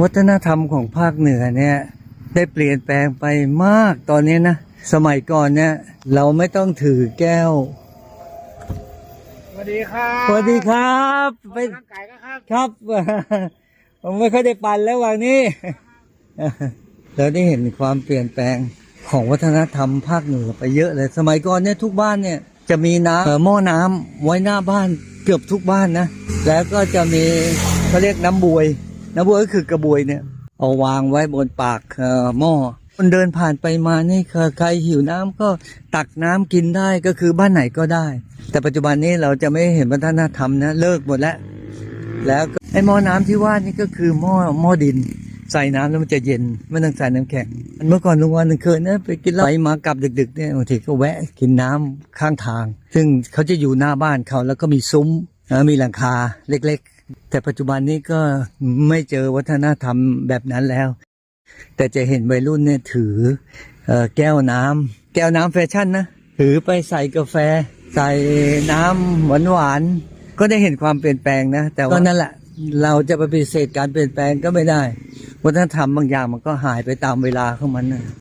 วัฒนธรรมของภาคเหนือเนี่ยได้เปลี่ยนแปลงไปมากตอนนี้นะ สมัยก่อนเนี่ยเราไม่ต้องถือแก้วสวัสดีครับสวัสดีครับไปร่างกายก็ครับครับ ผมไม่ค่อยได้ปั่นแล้ววันนี้เราได้เห็นความเปลี่ยนแปลงของวัฒนธรรมภาคเหนือไปเยอะเลย สมัยก่อนเนี่ยทุกบ้านเนี่ยจะมีน้ำเอ่อหม้อน้ำไว้หน้าบ้านเกือบทุกบ้านนะ แล้วก็จะมีเขาเรียกน้ำบวย น้ำบวยก็คือกระบวยเนี่ย เอาวางไว้บนปากหม้อคนเดินผ่านไปมานี่ใครหิวน้ำก็ตักน้ำกินได้ก็คือบ้านไหนก็ได้ แต่ปัจจุบันนี้เราจะไม่เห็นวัฒนธรรมนะเลิกหมดแล้ว แล้วไอ้หม้อน้ำที่ว่านี่ก็คือหม้อหม้อดินใส่น้ำแล้วมันจะเย็นไม่ต้องใส่น้ำแข็งเมื่อก่อนลุงวันเคยนะไปกินเหล้าไปมากลับดึกๆเนี่ยบางทีก็แวะกินน้ำข้างทาง ซึ่งเขาจะอยู่หน้าบ้านเขาแล้วก็มีซุ้มนะมีหลังคาเล็กๆ แต่ปัจจุบันนี้ก็ไม่เจอวัฒนธรรมแบบนั้นแล้ว แต่จะเห็นวัยรุ่นเนี่ยถือออแก้วน้ำแก้วน้ำแฟชั่นนะถือไปใส่กาแฟ ใส่น้ำหวานๆก็ได้เห็นความเปลี่ยนแปลงนะ แต่ว่านั่นแหละเราจะไปปฏิเสธการเปลี่ยนแปลงก็ไม่ได้ วัฒนธรรมบางอย่างมันก็หายไปตามเวลาของมันนะ